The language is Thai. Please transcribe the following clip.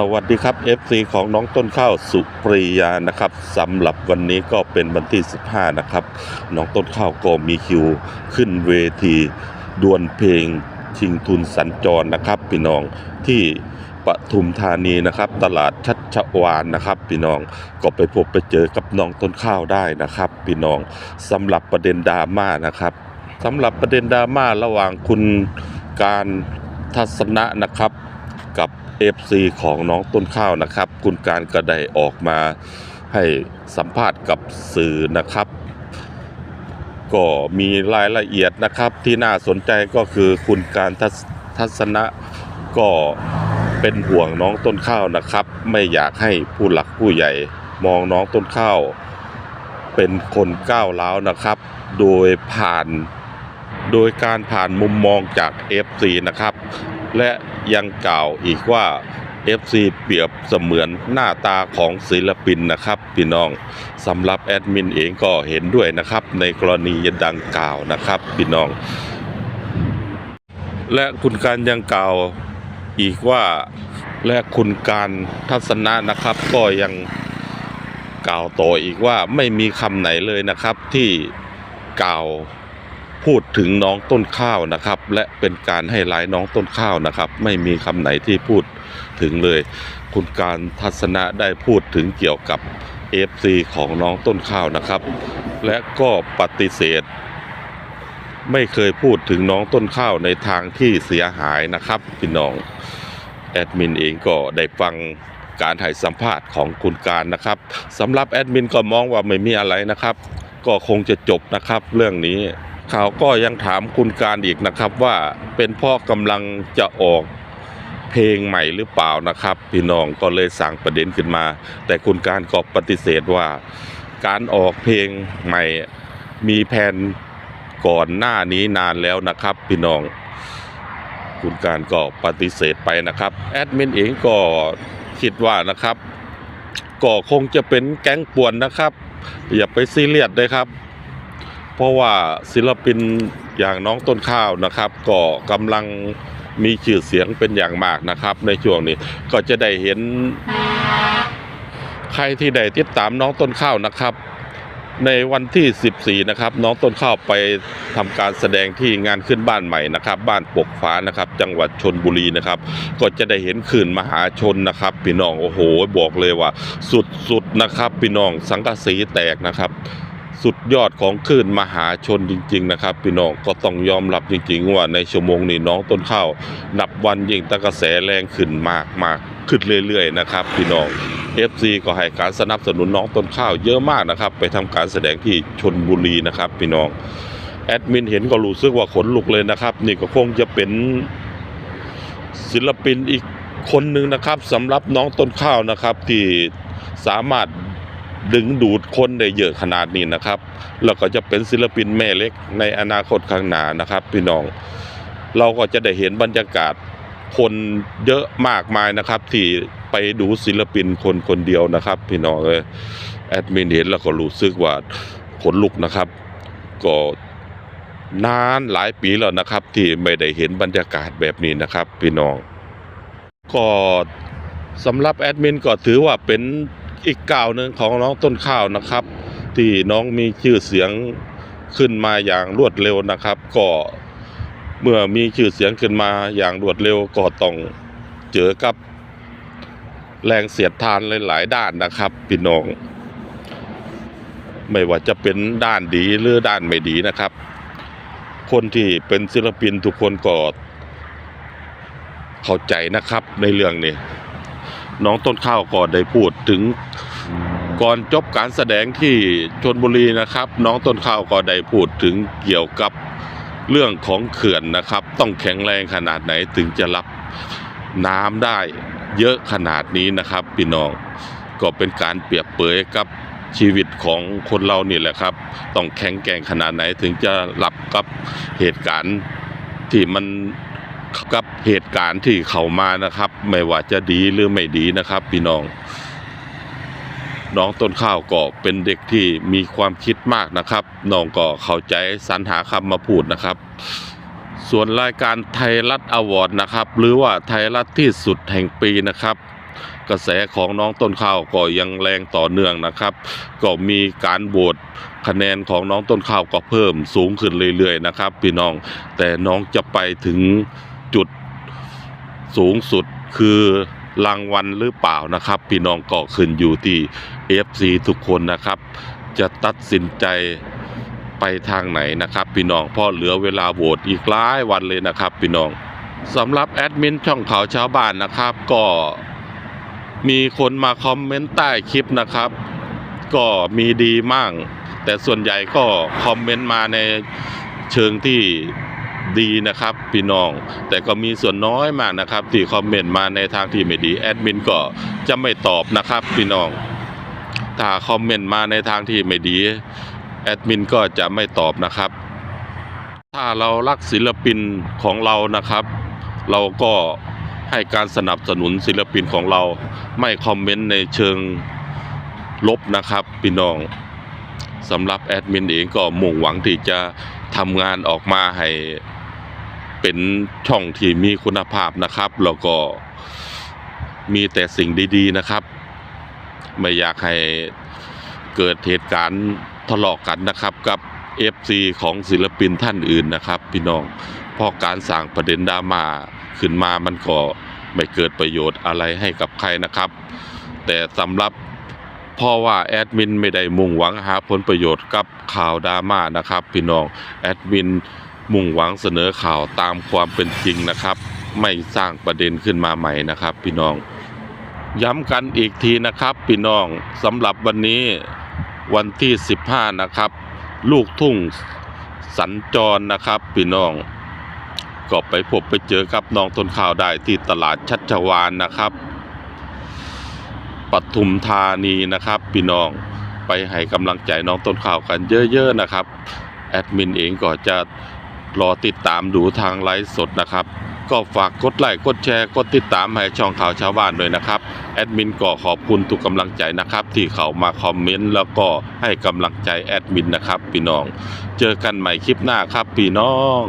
สวัสดีครับ FC ของน้องต้นข้าวสุปรียานะครับสำหรับวันนี้ก็เป็นวันที่ 15 นะครับ น้องต้นข้าวก็มีคิวขึ้นเวทีดวลเพลงชิงทุนสัญจรนะครับพี่น้องที่ปทุมธานีนะครับ ตลาดชัชวานนะครับพี่น้องก็ไปพบไปเจอกับน้องต้นข้าวได้นะครับพี่น้องสำหรับประเด็นดราม่านะครับสำหรับประเด็นดราม่าระหว่างคุณการทัศนะนะครับกับ FC ของน้องต้นข้าวนะครับ คุณการก็ได้ออกมาให้สัมภาษณ์กับสื่อนะครับ ก็มีรายละเอียดนะครับที่น่าสนใจก็คือคุณการทัศทัศนะก็เป็นห่วงน้องต้นข้าวนะครับ ไม่อยากให้ผู้หลักผู้ใหญ่มองน้องต้นข้าว เป็นคนก้าวร้าวนะครับ โดยผ่านโดยการผ่านมุมมองจาก FC นะครับ และยังกล่าวอีกว่า FC เปรียบเสมือนหน้าตาของศิลปินนะครับพี่น้องสำหรับแอดมินเองก็เห็นด้วยนะครับ ในกรณีดังกล่าวนะครับพี่น้อง และคุณการยังกล่าวอีกว่าและคุณการทัศนะนะครับ ก็ยังกล่าวต่ออีกว่าไม่มีคำไหนเลยนะครับที่กล่าว พูดถึงน้องต้นข้าวนะครับ และเป็นการให้ร้ายน้องต้นข้าวนะครับ ไม่มีคำไหนที่พูดถึงเลย คุณการทัศนะได้พูดถึงเกี่ยวกับ FC ของน้องต้นข้าวนะครับ และก็ปฏิเสธ ไม่เคยพูดถึงน้องต้นข้าวในทางที่เสียหายนะครับพี่น้องแอดมินเองก็ได้ฟังการถ่ายสัมภาษณ์ของคุณการนะครับสำหรับแอดมินก็มองว่าไม่มีอะไรนะครับ ก็คงจะจบนะครับเรื่องนี้ ข่าวก็ยังถามคุณการอีกนะครับว่าเป็นพ่อกำลังจะออกเพลงใหม่หรือเปล่านะครับ พี่น้องก็เลยสั่งประเด็นขึ้นมา แต่คุณการก็ปฏิเสธว่า การออกเพลงใหม่มีแผนก่อนหน้านี้นานแล้วนะครับ พี่น้อง คุณการก็ปฏิเสธไปนะครับแอดมินเองก็คิดว่านะครับก็คงจะเป็นแก๊งป่วนนะครับ อย่าไปซีเรียสเลยครับ เพราะว่าศิลปินอย่างน้องต้นข้าวนะครับ ก็กำลังมีชื่อเสียงเป็นอย่างมากนะครับ ในช่วงนี้ก็จะได้เห็น ใครที่ได้ติดตามน้องต้นข้าวนะครับ ในวันที่ 14 นะครับ น้องต้นข้าวไปทำการแสดงที่งานขึ้นบ้านใหม่นะครับ บ้านปกฟ้านะครับ จังหวัดชนบุรีนะครับ ก็จะได้เห็นขื่นมหาชนนะครับพี่น้องโอ้โห บอกเลยว่า สุดๆนะครับพี่น้องสังกะสีแตกนะครับ สุดยอดของคลื่นมหาชนจริง ๆ นะครับ พี่น้องก็ต้องยอมรับจริง ๆ ว่าในชั่วโมงนี้น้องต้นข้าวนับวันยิ่งตะกระแสแรงขึ้นมากมากขึ้นเรื่อย ๆ นะครับ พี่น้อง FC ก็ให้การสนับสนุนน้องต้นข้าวเยอะมากนะครับ ไปทำการแสดงที่ชนบุรีนะครับ พี่น้องแอดมินเห็นก็รู้สึกว่าขนลุกเลยนะครับ นี่ก็คงจะเป็นศิลปินอีกคนหนึ่งนะครับสำหรับน้องต้นข้าวนะครับที่สามารถ ดึงดูดคนได้เยอะขนาดนี้นะครับ แล้วก็จะเป็นศิลปินแม่เล็กในอนาคตข้างหน้านะครับ พี่น้อง เราก็จะได้เห็นบรรยากาศคนเยอะมากมายนะครับ ที่ไปดูศิลปินคนคนเดียวนะครับ พี่น้องเอยแอดมินเห็นแล้วก็รู้สึกว่าขนลุกนะครับ ก็นานหลายปีแล้วนะครับ ที่ไม่ได้เห็นบรรยากาศแบบนี้นะครับ พี่น้องก็สำหรับแอดมินก็ถือว่าเป็น อีกก้าวหนึ่งของน้องต้นข้าวนะครับ ที่น้องมีชื่อเสียงขึ้นมาอย่างรวดเร็วนะครับ ก็เมื่อมีชื่อเสียงขึ้นมาอย่างรวดเร็วก็ต้องเจอกับแรงเสียดทานหลาย ๆ ด้านนะครับพี่น้อง ไม่ว่าจะเป็นด้านดีหรือด้านไม่ดีนะครับ คนที่เป็นศิลปินทุกคนก็เข้าใจนะครับในเรื่องนี้ น้องต้นข้าวก็ได้พูดถึงก่อนจบการแสดงที่ชนบุรีนะครับ น้องต้นข้าวก็ได้พูดถึงเกี่ยวกับเรื่องของเขื่อนนะครับ ต้องแข็งแรงขนาดไหนถึงจะรับน้ำได้เยอะขนาดนี้นะครับพี่น้องก็เป็นการเปรียบเปรยกับชีวิตของคนเรานี่แหละครับ ต้องแข็งแกร่งขนาดไหนถึงจะรับกับเหตุการณ์ที่มัน กับเหตุการณ์ที่เข้ามานะครับ ไม่ว่าจะดีหรือไม่ดีนะครับ พี่น้อง น้องต้นข้าวก็เป็นเด็กที่มีความคิดมากนะครับน้องก็เข้าใจสรรหาคำมาพูดนะครับ ส่วนรายการไทยรัฐอวอร์ดนะครับ หรือว่าไทยรัฐที่สุดแห่งปีนะครับกระแสของน้องต้นข้าวก็ยังแรงต่อเนื่องนะครับ ก็มีการโหวตคะแนนของน้องต้นข้าวก็เพิ่มสูงขึ้นเรื่อยๆนะครับ พี่น้องแต่น้องจะไปถึง จุดสูงสุดคือรางวัลหรือเปล่านะครับ พี่น้องก็ขึ้นอยู่ที่ FC ทุกคนนะครับ จะตัดสินใจไปทางไหนนะครับ พี่น้องพราะเหลือเวลาโหวตอีกหลายวันเลยนะครับ พี่น้องสำหรับแอดมินช่องข่าวชาวบ้านนะครับ ก็มีคนมาคอมเมนต์ใต้คลิปนะครับ ก็มีดีมั่งแต่ส่วนใหญ่ก็คอมเมนต์มาในเชิงที่ ดีนะครับพี่น้อง แต่ก็มีส่วนน้อยมากนะครับ ที่คอมเมนต์มาในทางที่ไม่ดีแอดมินก็จะไม่ตอบนะครับพี่น้อง ถ้าคอมเมนต์มาในทางที่ไม่ดีแอดมินก็จะไม่ตอบนะครับ ถ้าเรารักศิลปินของเรานะครับ เราก็ให้การสนับสนุนศิลปินของเราไม่คอมเมนต์ในเชิงลบนะครับพี่น้องสำหรับแอดมินเองก็มุ่งหวังที่จะทำงานออกมาให้ เป็นช่องที่มีคุณภาพนะครับ แล้วก็มีแต่สิ่งดี ๆนะครับ ไม่อยากให้เกิดเหตุการณ์ทะเลาะกันนะครับ กับ FC ของศิลปินท่านอื่นนะครับ พี่น้องเพราะการสร้างประเด็นดราม่าขึ้นมามันก็ไม่เกิดประโยชน์อะไรให้กับใครนะครับ แต่สำหรับเพราะว่าแอดมินไม่ได้มุ่งหวังหาผลประโยชน์กับข่าวดราม่านะครับ พี่น้องแอดมิน มุ่งหวังเสนอข่าวตามความเป็นจริงนะครับ ไม่สร้างประเด็นขึ้นมาใหม่นะครับ พี่น้อง ย้ำกันอีกทีนะครับ พี่น้องสำหรับวันนี้วันที่ 15 นะครับ ลูกทุ่งสัญจรนะครับ พี่น้องก็ไปพบไปเจอกับน้องต้นข้าวได้ที่ตลาดชัชวานนะครับปทุมธานีนะครับ พี่น้องไปให้กำลังใจน้องต้นข้าวกันเยอะ ๆ นะครับ แอดมินเองก็จะ รอติดตามดูทางไลฟ์สดนะครับ ก็ฝากกดไลค์กดแชร์กดติดตามให้ช่องข่าวชาวบ้านด้วยนะครับแอดมินก็ขอบคุณทุกกำลังใจนะครับ ที่เขามาคอมเมนต์แล้วก็ให้กำลังใจแอดมินนะครับพี่น้อง เจอกันใหม่คลิปหน้าครับพี่น้อง